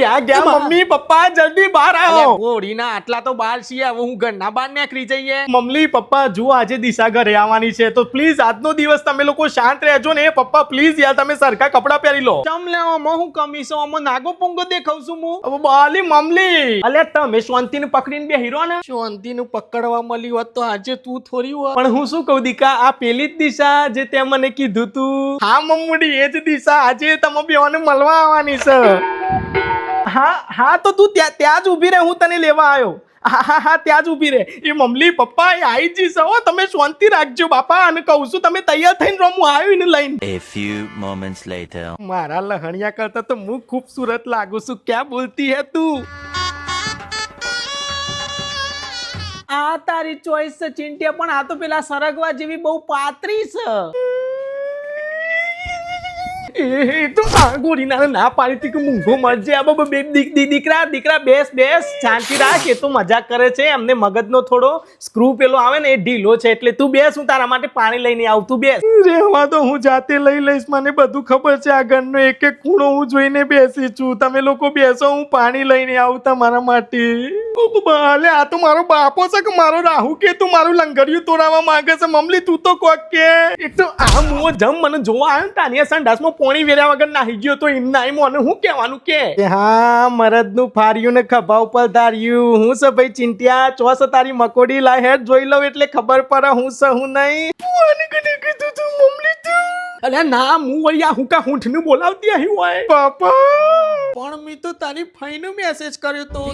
ક્યાં ગયા mummy papa જલ્દી બહાર આવો. ઓડીના આટલા તો બાર છીએ હવે હું ઘરના બહાર નીકળી જઈએ. મમ્મી પપ્પા જુઓ આજે દિશા ઘરે આવવાની છે. તો પ્લીઝ આજનો દિવસ તમે લોકો શાંત રહેજો ને. પપ્પા પ્લીઝ યાર તમે સરખા કપડાં પહેરી લો. ચમ લે મો હું કમીશો અમો નાગો પૂંગો દેખાવ છું હું. બાલી મમ્મી. અલે તમે શાંતિને પકડીને બે હીરો ને. શાંતિનું પકડવા મળી હોત તો આજે તું થોડી હોત. પણ હું શું કહું દીકા આ પેલી જ દિશા જે તે મને કીધું તું. હા મમ્મુડી એ જ દિશા. આજે તમે બેવાને મળવા આવવાની છે. હા હા તો તું ત્યાં ત્યાં જ ઊભી રહે હું તને લેવા આવ્યો. હા હા હા ત્યાં જ ઊભી રહે. એ મમ્મી પપ્પા એ આઈ જઈશ હો તમે શાંતિ રાખજો બાપા અને કહું છું તમે તૈયાર થઈને રમું હું આવ્યો ને લઈને. A few moments later. મારા લહણિયા કરતા તો હું ખૂબસૂરત લાગુ છું. ક્યાં બોલતી હે તું? આ તારી ચોઈસ છે ચિંટિયા પણ આ તો પેલા સરગવા જેવી બહુ પાતરી છે. તો આ ગોરીના ના પાડી હતી કે મૂંઘો મરજે. આ બાબા બે દીકરા દીકરા, બેસ બેસ, શાંતિ રાખ, એ તો મજાક કરે છે. એમને મગજનો થોડો સ્ક્રૂ પેલો આવે ને, એ ઢીલો છે. એટલે તું બેસ, હું તારા માટે પાણી લઈને આવું, તું બેસ. રહેવા તો હું જાતે લઈ લઈશ. મને બધું ખબર છે આ ઘરનો. એક એક ખૂણો હું જોઈને બેસી છું. તમે લોકો બેસો, હું પાણી લઈને આવું તમારા માટે. ઓ ભલે આ તો મારો બાપો છે કે મારો રાહુ કે તું મારું લંગરિયું તોડાવવા માંગે છે? મમલી તું તો કોક કે. એક તો આ મુઓ જમ મને જોવા આવ્યો ને તાનિયા સંડાસમાં પોણી વેર્યા વગર નાહી ગયો તો એમ ના મને હું કહેવાનું કે? હા મરદનું ફાર્યું ને ખભા ઉપર ધાર્યું. હું છે ભાઈ ચિંત્યા ચોસ તારી મકોડી લાય હેડ જોઈ લઉં એટલે ખબર પડે હું છે હું નહીં. કીધું તું મમલી તું? અરે ના હું વળી આ હું કા હૂંઠનું બોલાવતી અહીં હોય? બાપા! પણ મેં તો તારી ફઈનો મેસેજ કર્યો તો.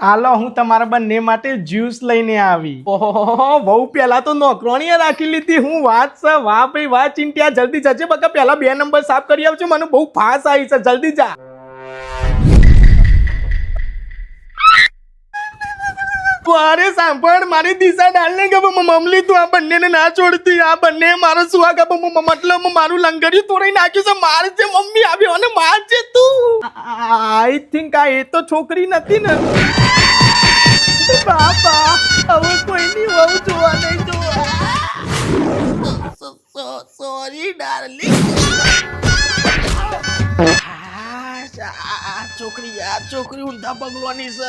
હાલો હું તમારા બંને માટે જ્યુસ લઈને આવી. ઓહો બહુ પહેલા તો નોકરોણીએ રાખી લીધી. હું વાત છે વાહ ભાઈ વાહ ચિંટ્યા જલ્દી જજે બકા પહેલા બે નંબર સાફ કરી આવજો. મને બહુ ફાસ આવી છે. જલ્દી જા. અરે સાંભળ, મારી દિશા ડાલને કે મમલી તું, આ બંનેને ના છોડતી, આ બંને મારો સુહાગ મતલબ મારું લંગરિયું તોડી નાખ્યું છે, માર છે મમ્મી આવ્યો અને માર છે તું. આઈ થિંક આ એ તો છોકરી નથી ને. બાપા, હવે કોઈની વહુ જોવા નહીં જોવા. સોરી ડાર્લિંગ આ છોકરી આ છોકરી ઊંધા પગલવાની છે.